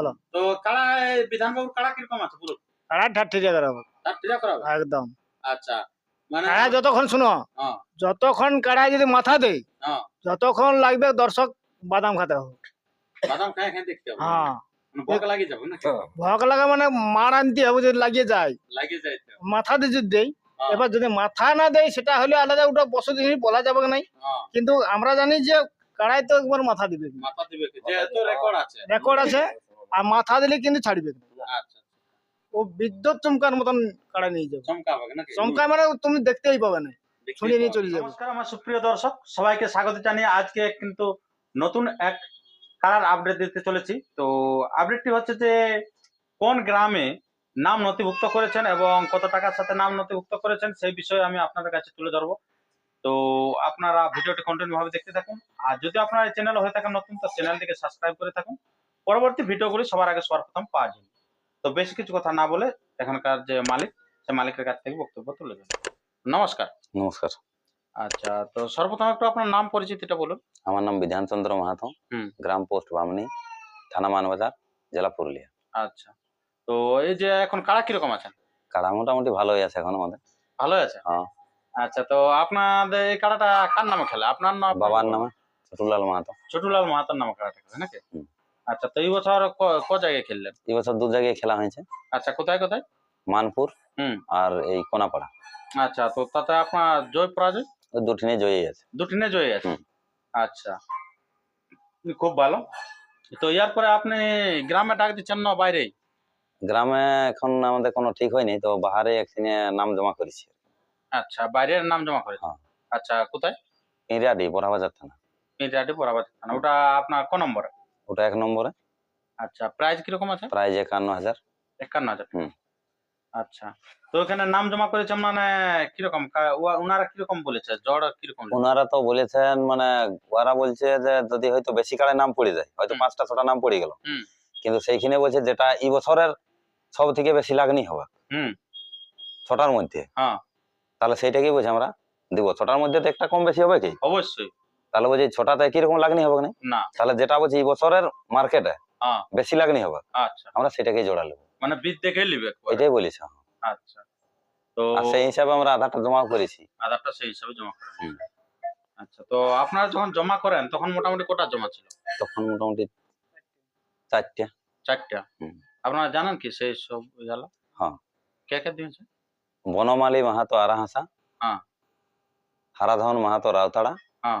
বলো। তো কাড়া এই বিধানবাবুর কাড়া কীরকম আছে পুরো? কাড়া ঠাট্টি জায়গা রাখো তার টিরা একদম। আচ্ছা মানে কাড়া যতক্ষণ শুনো হ্যাঁ। যতক্ষণ কাড়া যদি মাথা দেয় হ্যাঁ। যতক্ষণ লাগবে দর্শক বাদাম খাতে হবে। বাদাম খায় খায় দেখতে হবে। হ্যাঁ। মানে ভগ লাগা মানে মার আনতে হবে যদি লাগিয়ে যায়। লাগিয়ে যায় মাথা দিয়ে যদি দেয় এবার যদি মাথা না দেয় সেটা হলে আলাদা ওটা বসে জিনিস বলা যাবে নাই। কিন্তু আমরা জানি যে কাড়াই তো একবার মাথা দিবে। মাথা দিবে রেকর্ড আছে। রেকর্ড আছে। আর মাথা দিলে কিন্তু ছাড়বে না। আচ্ছা ও বিদ্যুৎ চমকার মতন কাড়া নিয়ে যাবে। চমকা মানে তুমি দেখতেই পাবে না। শুনিয়ে নিয়ে চলে যাবে। নমস্কার আমার সুপ্রিয় দর্শক সবাইকে স্বাগত জানিয়ে আজকে কিন্তু নতুন এক কারার আপডেট দিতে চলেছি। তো আপডেটটি হচ্ছে যে কোন গ্রামে নাম নথিভুক্ত করেছেন এবং কত টাকার সাথে নাম নথিভুক্ত করেছেন সেই বিষয়ে আমি আপনাদের কাছে তুলে ধরবো। তো আপনারা ভিডিওটি কন্টিনিউ ভাবে দেখতে থাকুন। আর যদি আপনারা এই চ্যানেল হয়ে থাকেন নতুন তো চ্যানেলটিকে সাবস্ক্রাইব করে থাকুন। পরবর্তী ভিডিওগুলি সবার আগে সর্বপ্রথম পাওয়া যাবে তো বেশি কিছু কথা না বলে এখানকার যে মালিক সে মালিকের কাছ থেকে বক্তব্য তুলে দেবেন নমস্কার। নমস্কার। আচ্ছা তো সর্বপ্রথম একটু আপনার নাম পরিচিতিটা বলুন। আমার নাম বিধানচন্দ্র মাহাতো। গ্রাম পোস্ট বামনি থানা মানবাজার জেলা পুরুলিয়া। আচ্ছা তো এই যে এখন কারা কীরকম আছেন? কাড়া মোটামুটি ভালোই আছে এখন আমাদের। ভালো আছে? হ্যাঁ। আচ্ছা তো আপনাদের এই কাড়াটা কার নামে খেলে? আপনার নাম বাবার নামে ছোটুলাল মাহাতো। ছোটুলাল মাহাতোর নামে কাড়াটা খেলে নাকি। আচ্ছা তো এই বছর ক- জায়গায় খেললেন? এই বছর দু জায়গায় খেলা হয়েছে। আচ্ছা কোথায় কোথায়? মানপুর হুম। আর এই কোনাপাড়া। আচ্ছা তো তাতে আপনার জয় পরাজয়? ওই দুটি নিয়ে আছে। দুটিনে নিয়ে জয় আছে আচ্ছা খুব ভালো। তো ইয়ার পরে আপনি গ্রামে ডাক দিচ্ছেন না বাইরে গ্রামে এখন আমাদের কোনো ঠিক হয়নি তো বাহারে একদিনে নাম জমা করেছি। আচ্ছা বাইরের নাম জমা করে হ্যাঁ। আচ্ছা কোথায়? ইরাডি বড়াবাজার থানা। মিডিয়াটি বরাবর থানা। ওটা আপনার ক নম্বরে? ওটা এক নম্বরে। আচ্ছা প্রাইস কীরকম আছে? প্রাইজ একান্ন হাজার। একান্ন হাজার। হুম। আচ্ছা তো এখানে নাম জমা করেছে মানে কীরকম? ওনারা কীরকম বলেছে? জ্বর কীরকম? ওনারা তো বলেছেন মানে ওরা বলছে যে যদি হয়তো বেশি কাড়ে নাম পড়ে যায় হয়তো পাঁচটা ছটা নাম পড়ে গেল। হুম। কিন্তু সেইখানে বলছে যেটা এই বছরের সব থেকে বেশি লাগনি হবে। হুম। ছটার মধ্যে। হ্যাঁ। তাহলে সেইটাকেই বলছি আমরা দিব। ছটার মধ্যে তো একটা কম বেশি হবে কি? অবশ্যই। তাহলে বলছি ছটাতে কীরকম লাগনি হবে না। তাহলে যেটা বলছি এই বছরের মার্কেটে হ্যাঁ। বেশি লাগনি হবে? আচ্ছা। আমরা সেটাকেই জোড়া নেব। মানে বীজ দেখে নিবে। এটাই বলেছি আচ্ছা। তো সেই হিসাবে আমরা আধারটা জমা করেছি। আধারটা সেই হিসাবে জমা হুম। আচ্ছা তো আপনারা যখন জমা করেন তখন মোটামুটি কটা জমা ছিল? তখন মোটামুটি চারটা। চারটা। আপনারা জানেন কি সেই সব গেল হ্যাঁ। কে কে দিয়েছে? বনমালী মাহাতো আরাহাসা। হ্যাঁ। হারাধন মাহাতো রাউতাড়া। হ্যাঁ।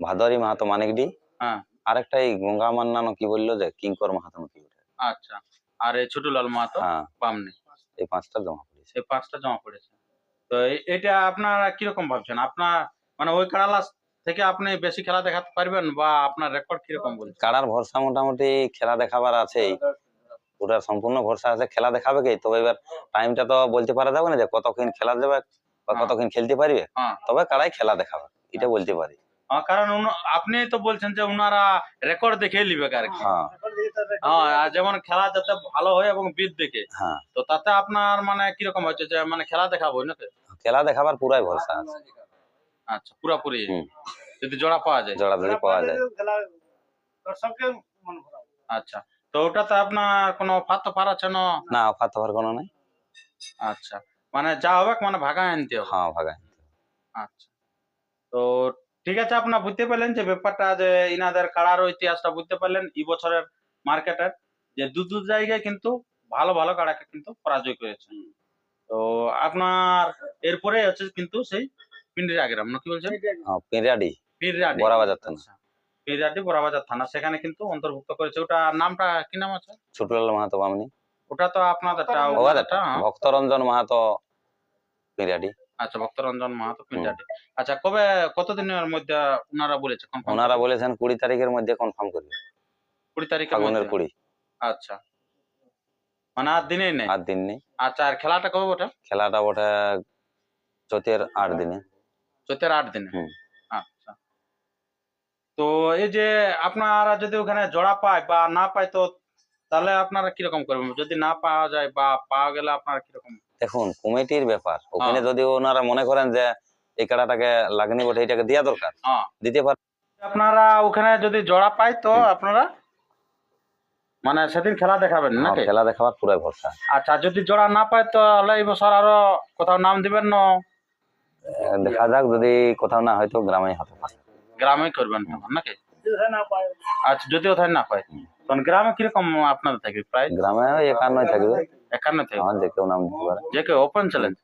ভাদরি মাহাতো মানিকডি হ্যাঁ। আরেকটা এই গঙ্গা মান্নানো কি বলল যে কিঙ্কর মাহাতো কি আচ্ছা। আর এই ছোটলাল মাহাতো? হ্যাঁ। বামনি এই পাঁচটা জমা করেছি সেই পাঁচটা জমা পড়েছে। তো এটা আপনারা কীরকম ভাবছেন? আপনার মানে ওই কারালা থেকে আপনি বেশি খেলা দেখাতে পারবেন বা আপনার রেকর্ড কীরকম বলছে? কাড়ার ভরসা মোটামুটি খেলা দেখাবার আছেই। ওটার সম্পূর্ণ ভরসা আছে। খেলা দেখাবে কি? তবে এবার টাইমটা তো বলতে পারা যাবে না যে কতক্ষণ খেলা দেবে বা হ্যাঁ। কতক্ষণ খেলতে পারবে। তবে কাড়াই খেলা দেখাবে। এটা বলতে পারি। কারণ আপনি তো বলছেন যে উনারা রেকর্ড দেখে নিবে আর কি। হ্যাঁ। হ্যাঁ যেমন খেলা যাতে ভালো হয় এবং বিদ দেখে হ্যাঁ। তো তাতে আপনার মানে কীরকম হচ্ছে যে মানে খেলা দেখাবো নাকি খেলা দেখাবার পুরাই ভরসা আছে। আচ্ছা পুরাপুরি। যদি জোড়া পাওয়া যায়। জোড়া যদি পাওয়া যায়। আচ্ছা তো ওটাতে আপনার কোনো অফার তো আছে না? না অফার তোফার কোনো নাই। আচ্ছা মানে যা হবে মানে ভাগায় আনতে হবে। হ্যাঁ ভাগায় আচ্ছা তো ঠিক আছে আপনার বুঝতে পারলেন যে ব্যাপারটা যে ইনাদের কাড়ারও ইতিহাসটা বুঝতে পারলেন এই বছরের মার্কেটের যে দু দু জায়গায় কিন্তু ভালো ভালো কাড়াকে কিন্তু পরাজয় করেছে। তো আপনার এরপরে হচ্ছে কিন্তু সেই পিন্ডিরা গ্রাম না কি বলছেন? পিরিয়াডি পিরিয়াডি বড়াবাজার থানা। আচ্ছা পিরিয়াডি বড়াবাজার থানা সেখানে কিন্তু অন্তর্ভুক্ত করেছে। ওটা নামটা কি নাম আছে? ছোটলাল মাহাতো বামনি। ওটা তো আপনাদেরটা ভক্তরঞ্জন। হ্যাঁ। ভক্তরঞ্জন মাহাতো পিরিয়াডি আচ্ছা ভক্তরঞ্জন মাহাতো আচ্ছা কবে কতদিনের মধ্যে ওনারা বলেছে confirm ওনারা বলেছেন কুড়ি তারিখের মধ্যে কনফার্ম করবে। কুড়ি ফাগুনের মধ্যে? কুড়ি। আচ্ছা। মানে আর দিনেই নেই? আর দিন নেই। আচ্ছা আর খেলাটা কবে ওটা খেলাটা চৈতের আট দিনে। চৈতের আট দিনে? আচ্ছা। তো এই যে আপনারা যদি ওখানে জোড়া পায় বা না পায় তো তাহলে আপনারা কীরকম করবেন? যদি না পাওয়া যায় বা পাওয়া গেলে আপনারা কীরকম দেখুন কমিটির ব্যাপার। ওখানে হ্যাঁ। যদি ওনারা মনে করেন যে এই কাড়াটাকে লাগনি বটে এটাকে দেওয়া দরকার হ্যাঁ। দিতে পারে আপনারা ওখানে যদি জোড়া পায় তো আপনারা মানে সেদিন খেলা দেখাবেন হ্যাঁ, নাকি? খেলা দেখাবার পুরাই ভরসা। আচ্ছা যদি জোড়া না পায় তাহলে এই বছর আরও কোথাও নাম দিবেন না? দেখা যাক যদি কোথাও না হয়তো গ্রামে হতে পারে। গ্রামে করবেন নাকি? আচ্ছা যদি ওথায় না পায় তখন গ্রামে কীরকম আপনাদের থাকবে প্রায়? গ্রামে একান্নই থাকবে। যে কেউ নাম দিতে পারে। যে ওপেন চ্যালেঞ্জ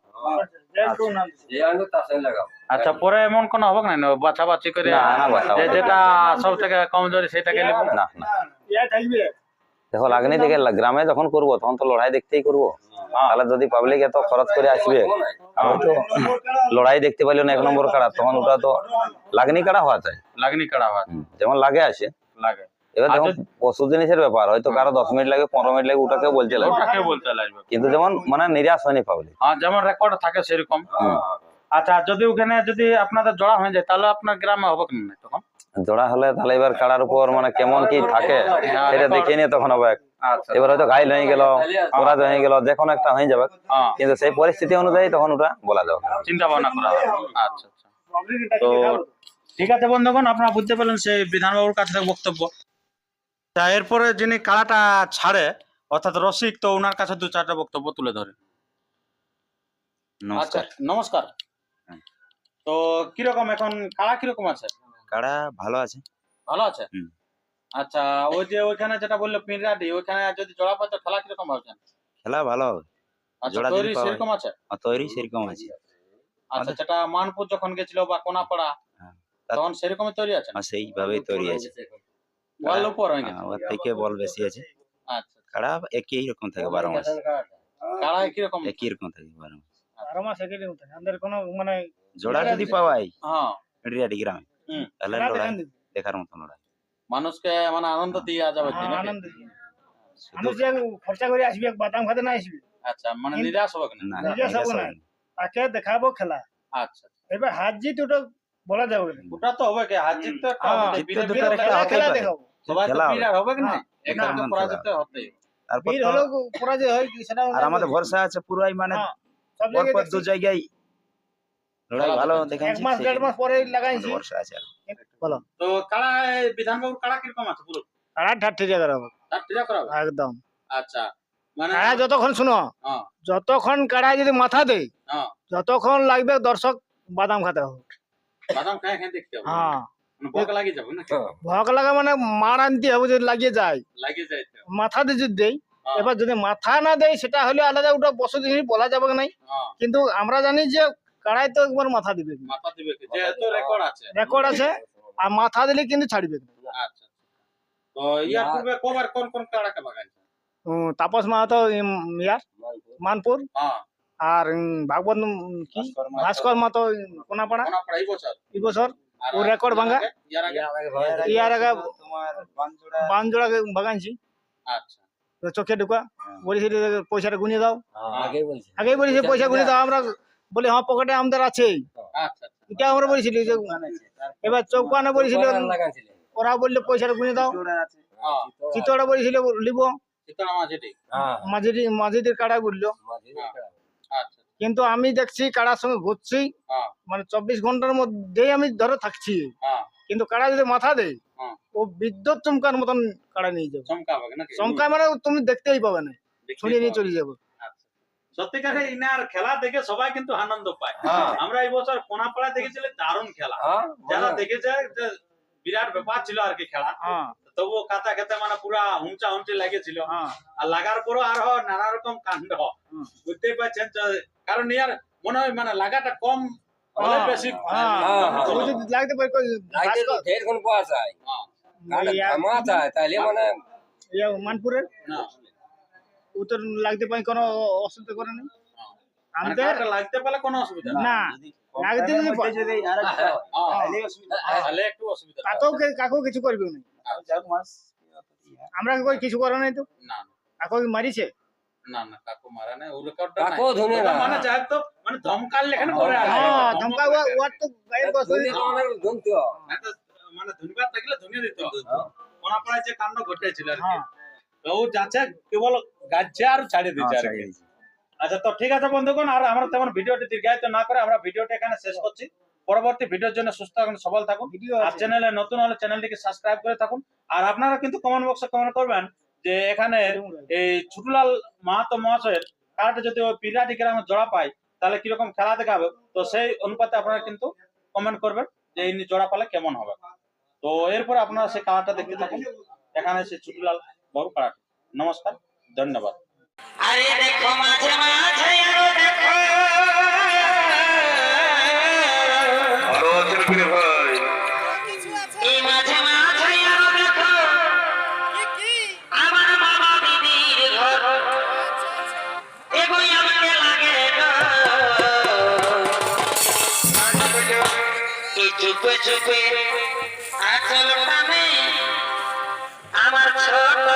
আচ্ছা পরে এমন কোন হবে না? বাছা বাছি করে না, না, বাছাবাছি। যে যেটা সব থেকে কমজোরি সেটাকে নেব। না না। দেখো লাগনি থেকে গ্রামে যখন করব তখন তো লড়াই দেখতেই করব। তাহলে যদি পাবলিক এত খরচ করে আসবে হয়তো লড়াই দেখতে পাইলো না এক নম্বর কাড়া তখন ওটা তো লাগনি কাড়া হওয়া চাই। লাগনি কাড়া হওয়া। যেমন লাগে আসে। লাগে। এবার আর দেখো যদি- পশু জিনিসের ব্যাপার হয়তো কারও দশ মিনিট লাগে পনেরো মিনিট লাগে ওটাকে ওটাকে বলতে লাগবে। কিন্তু যেমন মানে নিরাশ হয়নি পাবলিক হ্যাঁ যেমন রেকর্ড থাকে সেরকম। আচ্ছা যদি ওখানে যদি আপনাদের জড়া হয়ে যায় তাহলে আপনার গ্রামে হবে তখন? জোড়া হলে তাহলে এবার কাড়ার উপর মানে কেমন কি থাকে সেটা দেখে নিয়ে তখন হবে। আচ্ছা। এবার হয়তো ঘাইল হয়ে গেল পরাজ হয়ে গেল যে কোনো একটা হয়ে যাবে। হ্যাঁ। কিন্তু সেই পরিস্থিতি অনুযায়ী তখন ওটা বলা যাবে। চিন্তা ভাবনা করা হবে। আচ্ছা আচ্ছা। তো ঠিক আছে বন্ধুগণ আপনারা বুঝতে পারলেন সেই বিধানবাবুর কাছ থেকে বক্তব্য। তা এরপরে যিনি কাড়াটা ছাড়ে অর্থাৎ রসিক তো ওনার কাছে দু চারটা বক্তব্য তুলে ধরে। আচ্ছা নমস্কার। তো কীরকম এখন কাড়া কীরকম আছে? কাড়া ভালো আছে। ভালো আছে? হুম। আচ্ছা ওই যে ওইখানে যেটা বলল পিনরাডি ওইখানে যদি জোড়া পাতো খেলা কীরকম ভাবছেন খেলা ভালো হবে। আচ্ছা জোড়া যদি তৈরি পাওয়া সেরকম আছে? আর তৈরি সেরকম আছে। আচ্ছা যেটা মানপুর যখন গেছিল বা কোনাপাড়া হ্যাঁ। তখন সেরকমই তৈরি আছে? আর সেইভাবেই তৈরি আছে। হয়ে হ্যাঁ, ওর থেকে বল বেশি আছে। আচ্ছা কাড়া একই রকম থাকে বারো মাস। কাড়াই কীরকম একই রকম থাকে বারো মাস। বারো মাস একই রকম থাকে। আমাদের কোনো মানে জোড়া যদি পাওয়াই হ্যাঁ। রিয়াটি গ্রামে হুম। তাহলে লড়াই দেখার মতো লড়াই। মানুষকে মানে আনন্দ দিয়ে যাবে কি হ্যাঁ, আনন্দ মানুষ যে খরচা করে আসবে বাদাম খাতে না আসবে। আচ্ছা মানে নিরাশ হবে না? না নিজে এটা সব সব না। তাকে দেখাবো খেলা। আচ্ছা। এবার হাত জিত ওটা বলা যাবে ওটা তো হবে কি? হার জিত তো একটা হ্যাঁ, হবে। খেলা-। দেখাবো। সবাই খেলা হবে। বীর আর হবে কি না হ্যাঁ, একটা একদম পরাজিত খেলা। তারপর হলেও পরাজয় হয় কি সেটা আর আমাদের ভরসা আছে পুরাই মানে হ্যাঁ, সব পর জায়গায় পর দু জায়গায় লড়াই ভালো দেখাচ্ছে। এক মাস দেড় মাস পরে লাগাইছি। ভরসা আছে আর। তো কাড়া বিধানবাবুর কাড়া কীরকম আছে বলুন কাড়া ঠাট্টি জায়গা রাখব তার টিরা একদম। আচ্ছা মানে কাড়া যতক্ষণ শুনো হ্যাঁ। যতক্ষণ কাড়া যদি মাথা দেয় হ্যাঁ। যতক্ষণ লাগবে দর্শক বাদাম খাতে হবে। বাদাম খায় খায় দেখতে হবে। হ্যাঁ। মানে ভক লাগা মানে মার আনতে হবে যদি লাগিয়ে যায়। লাগিয়ে যায় তো। মাথা দিয়ে যদি দেয় হ্যাঁ, এবার যদি মাথা না দেয় সেটা হলে আলাদা ওটা বসে জিনিস বলা যাবে নাই? হ্যাঁ, কিন্তু আমরা জানি যে কাড়াই তো একবার মাথা দিবে। রেকর্ড আছে। আর মাথা দিলে কিন্তু ছাড়বে। আচ্ছা তো ইয়ার পূর্বে কবার কোন কোন কাড়াকে বাগাইছে? উম, তাপস মাহাতো ইয়ার? মানপুর। হ্যাঁ। আর ভাগবত কি? ভাস্কর মাতো কোনাপাড়া। কোন এই বছর। ও record ভাঙা? ইয়ার আগে বানজোড়া বাগানছি আচ্ছা তো চোখে ঢুকা বলেছি পয়সাটা গুনিয়ে দাও। আগে আগেই বলেছি পয়সা গুনিয়ে দাও আমরা বলি হ্যাঁ পকেটে আমাদের আছে। এটা আমরা বলেছিলি যে এবার চৌকানে বলেছিল ওরা বললে পয়সাটা গুনিয়ে দাও। চিতড়া বলেছিল লিব। মাঝিদের কাড়া বলল। আচ্ছা কিন্তু আমি দেখছি কাড়ার সঙ্গে ঘুরছি। হ্যাঁ। মানে চব্বিশ ঘণ্টার মধ্যেই আমি ধরে থাকছি। হ্যাঁ। কিন্তু কাড়া যদি মাথা দেয় হ্যাঁ। ও বিদ্যুৎ চমকার মতন কাড়া নিয়ে যাবে। চমকা হবে নাকি? চমকা মানে তুমি দেখতেই পাবে না। শুনিয়ে নিয়ে চলে যাব। আচ্ছা। সত্যিকারে ইনার খেলা দেখে সবাই কিন্তু আনন্দ পায়। আমরা এই বছর কোনাপাড়া দেখেছিলাম দারুণ খেলা। যারা দেখেছে যে বিরাট ব্যাপার ছিল আর কি খেলা। তবুও কাতা খেতে মানে পুরা হুমচা হুমচি লেগেছিল আর লাগার পরও আরও নানা রকম কাণ্ড। বুঝতেই পারছেন কারণ ইয়ার মনে হয় মানে লাগাটা কম হলে হ্যাঁ, বেশি। হ্যাঁ, হ্যাঁ, ও যদি লাগতে পারে ঢের কোন পাওয়া যায়। হ্যাঁ, যায় তাহলে মানে ইয়া মানপুরের? না, উত্তর লাগতে পাই কোনো অসুবিধা করে না মানে আমাদের লাগতে পারলে কোনো অসুবিধা নেই। না লাগতে যদি পা- হ্যাঁ, অসুবিধা কাকেও কাকেও কিছু করবে না আমরা কই কিছু করে নাই তো? না। কাকু কি মারিছে? না না কাকু মারা ও রেকর্ডটা কাকু ধুনে না। মানে যাই তো মানে ধমকাল লেখানে করে আর হ্যাঁ ধমকা তো গায়ের বস্তু ধুনে তো অনেক ধুনতে হয়। না তো মানে ধন্যবাদ থাকলে ধনিয়া দিত। কোনাপাড়ায় যে কাণ্ড ঘটেছিল আর কি। হ্যাঁ। ও যাচ্ছে কেবল গাছে আর ছাড়ে দিচ্ছে আর কি। আচ্ছা তো ঠিক আছে বন্ধুগণ আর আমরা তেমন ভিডিওটি দীর্ঘায়িত না করে আমরা ভিডিওটি এখানে শেষ করছি। পরবর্তী ভিডিওর জন্য সুস্থ থাকুন সবল থাকুন। ভিডিও আর চ্যানেলে নতুন হলে চ্যানেলটিকে সাবস্ক্রাইব করে থাকুন। আর আপনারা কিন্তু কমেন্ট বক্সে কমেন্ট করবেন যে এখানে এই ছুটুলাল মাহাতো মহাশয়ের কারাটা যদি ওই পিরাটি গ্রামে জোড়া পায়, তাহলে কীরকম খেলা দেখাবে? তো সেই অনুপাতে আপনারা কিন্তু কমেন্ট করবেন যে এই জোড়া পালে কেমন হবে। তো এরপরে আপনারা সেই কালারটা দেখতে থাকুন। এখানে সেই ছুটুলাল বড় কার্ড। নমস্কার, ধন্যবাদ। আরে দেখো মাঝে চুপে চুপে আমার ছোট